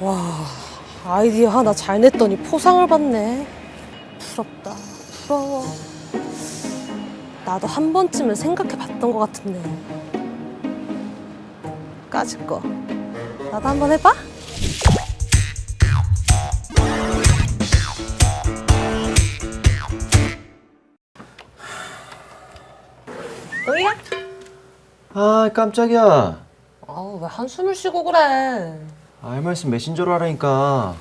와 아이디어 하나 잘 냈더니 포상을 받네. 부럽다 부러워. 나도 한 번쯤은 생각해 봤던 것 같은데. 까짓 거. 나도 한 번 해봐? 너희야? 아 깜짝이야. 아우 왜 한숨을 쉬고 그래 알 말씀 메신저로 하라니까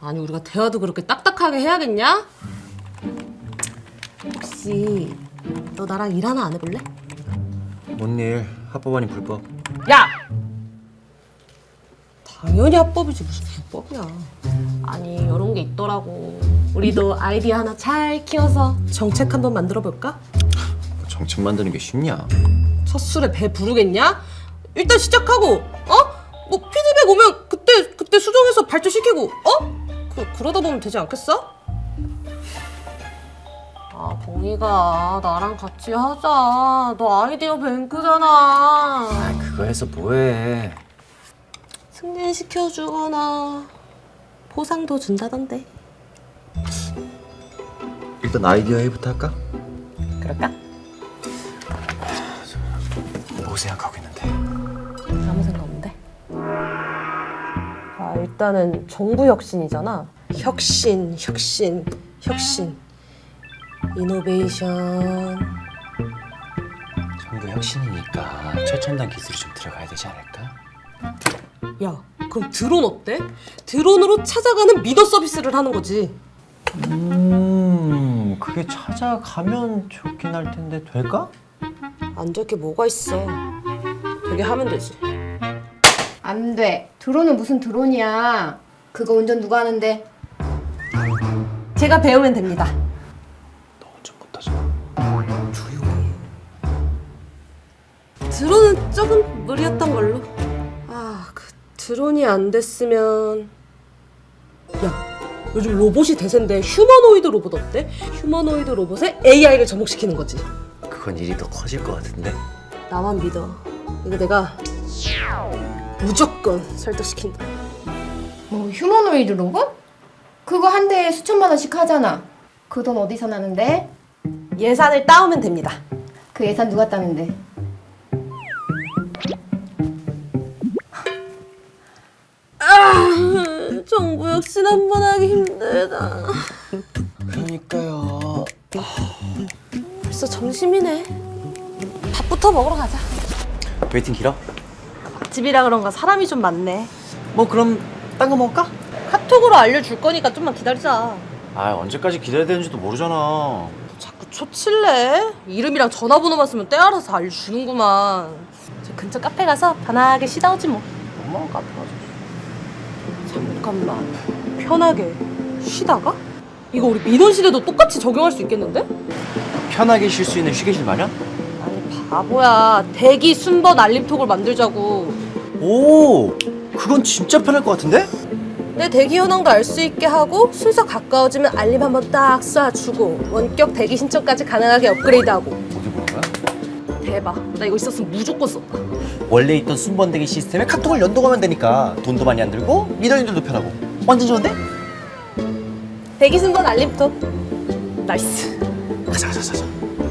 아니 우리가 대화도 그렇게 딱딱하게 해야겠냐? 혹시 너 나랑 일 하나 안 해볼래? 뭔 일 합법 아닌 불법 야! 당연히 합법이지 무슨 불법이야 아니 이런 게 있더라고 우리도 아이디어 하나 잘 키워서 정책 한번 만들어 볼까? 뭐 정책 만드는 게 쉽냐 첫 술에 배 부르겠냐? 일단 시작하고 어? 뭐 피드백 오면 그 때 그때 수정해서 발전시키고 어? 그 그러다 보면 되지 않겠어? 아 봉이가 나랑 같이 하자 너 아이디어 뱅크잖아 아 그거 해서 뭐해 승진시켜주거나 보상도 준다던데 일단 아이디어 회의부터 할까? 그럴까? 뭐 생각하고 있는 일단은 정부 혁신이잖아 혁신 혁신 혁신 이노베이션 정부 혁신이니까 최첨단 기술이 좀 들어가야 되지 않을까? 야 그럼 드론 어때? 드론으로 찾아가는 미더 서비스를 하는 거지 음 그게 찾아가면 좋긴 할 텐데 될까? 안 될 게 뭐가 있어 되게 하면 되지 안 돼. 드론은 무슨 드론이야. 그거 운전 누가 하는데? 제가 배우면 됩니다 너 운전 못하잖아 조용히 드론은 조금 무리였던 걸로 아 그 드론이 안 됐으면 야 요즘 로봇이 대세인데 휴머노이드 로봇 어때? 휴머노이드 로봇에 AI를 접목시키는 거지 그건 일이 더 커질 것 같은데 나만 믿어 이거 내가 무조건 설득시킨다 뭐 휴머노이드 로봇? 그거 한 대에 수천만 원씩 하잖아. 그 돈 어디서 나는데? 예산을 따오면 됩니다 그 예산 누가 따는데? 정부 혁신 한번 하기 힘들다 그러니까요 벌써 점심이네 밥부터 먹으러 가자 웨이팅 길어? 집이라 그런가 사람이 좀 많네. 뭐 그럼 딴 거 먹을까? 카톡으로 알려줄 거니까 좀만 기다리자. 아 언제까지 기다려야 되는지도 모르잖아. 자꾸 초칠래? 이름이랑 전화번호만 쓰면 때 알아서 알려주는구만. 저 근처 카페 가서 편하게 쉬다 오지 뭐. 엄마가 카페 가자 잠깐만. 편하게 쉬다가? 이거 우리 민원실에도 똑같이 적용할 수 있겠는데? 편하게 쉴 수 있는 휴게실 마련? 아니 바보야. 대기 순번 알림톡을 만들자고 오 그건 진짜 편할 것 같은데? 내 대기 현황도 알 수 있게 하고 순서 가까워지면 알림 한번 딱 쏴주고 원격 대기 신청까지 가능하게 업그레이드하고. 어디 보는 거야? 대박. 나 이거 있었으면 무조건 썼다. 원래 있던 순번대기 시스템에 카톡을 연동하면 되니까 돈도 많이 안 들고 미더님들도 편하고. 완전 좋은데? 대기 순번 알림톡 나이스. 가자 가자 가자.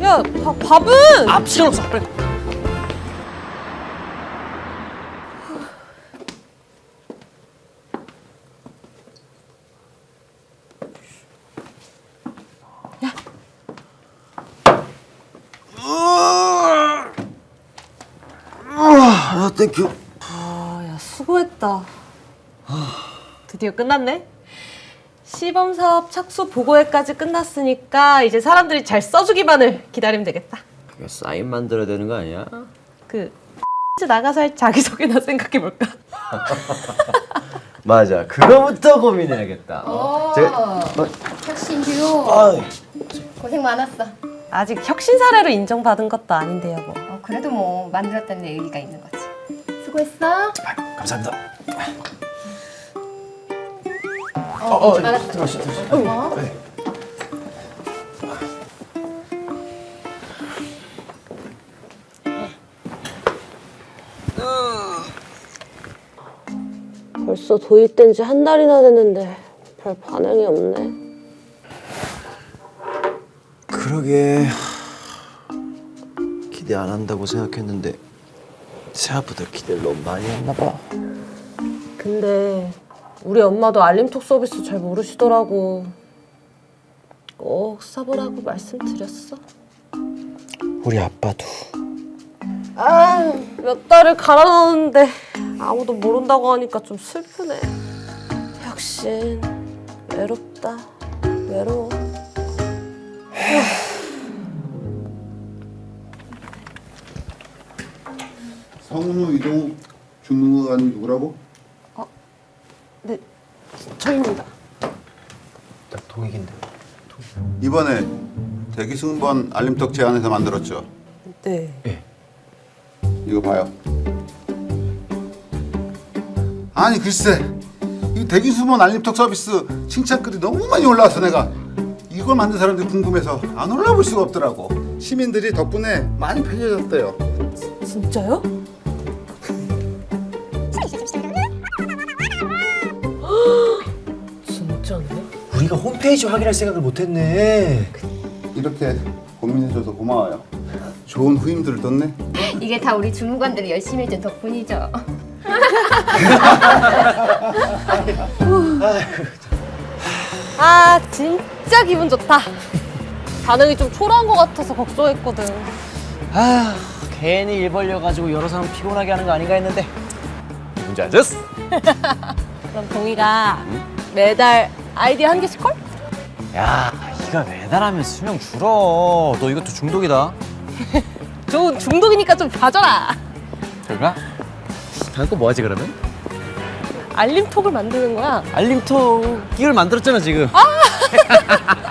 야 밥, 밥은! 아 시간 없어. 빨리 아, 땡큐. 아 야 수고했다 드디어 끝났네 시범 사업 착수 보고회까지 끝났으니까 이제 사람들이 잘 써주기만을 기다리면 되겠다 그게 사인 만들어야 되는 거 아니야? 그 나가서 할 자기소개나 생각해 볼까? 맞아, 그거부터 고민해야겠다. 어. 제가, 뭐, 혁신 듀오. 아, 고생 많았어. 아직 혁신 사례로 인정받은 것도 아닌데 여보 어, 그래도 뭐 만들었다는 데 의미가 있는 거지. 수고했어. 감사합니다. 어, 어, 알았어. 들어가시, 들어가시. 어? 네. 벌써 도입된 지 한 달이나 됐는데 별 반응이 없네. 그러게 기대 안 한다고 생각했는데 생각보다 기대를 너무 많이 했나 봐. 근데 우리 엄마도 알림톡 서비스 잘 모르시더라고. 꼭 써보라고 말씀드렸어. 우리 아빠도 아, 몇 달을 갈아 넣었는데 아무도 모른다고 하니까 좀 슬프네. 혁신, 외롭다. 외로워. 성우 이동욱 중무관이 누구라고? 네, 저입니다. 나 동익인데. 이번에 대기 승무원 알림톡 제안해서 만들었죠. 네. 이거 봐요. 아니 글쎄 이 대기 승무원 알림톡 서비스 칭찬글이 너무 많이 올라와서 내가 이걸 만든 사람들이 궁금해서 안 올라볼 수가 없더라고. 시민들이 덕분에 많이 편해졌대요. 진짜요? 우리가 홈페이지 확인할 생각을 못했네. 이렇게 고민해줘서 고마워요. 좋은 후임들을 뒀네. 이게 다 우리 주무관들이 열심히 해준 덕분이죠. 아, 진짜 기분 좋다. 반응이 좀 초라한 것 같아서 걱정했거든. 아 괜히 일 벌려가지고 여러 사람 피곤하게 하는 거 아닌가 했는데 문제 안 졌어. 그럼 동희가 매달 아이디 한 개씩 콜? 야 이거 매달 하면 수명 줄어. 너 이것도 중독이다. 좋은 중독이니까 좀 봐줘라. 그럴까? 다음 거 뭐 하지 그러면? 알림톡을 만드는 거야. 알림톡 이걸 만들었잖아 지금.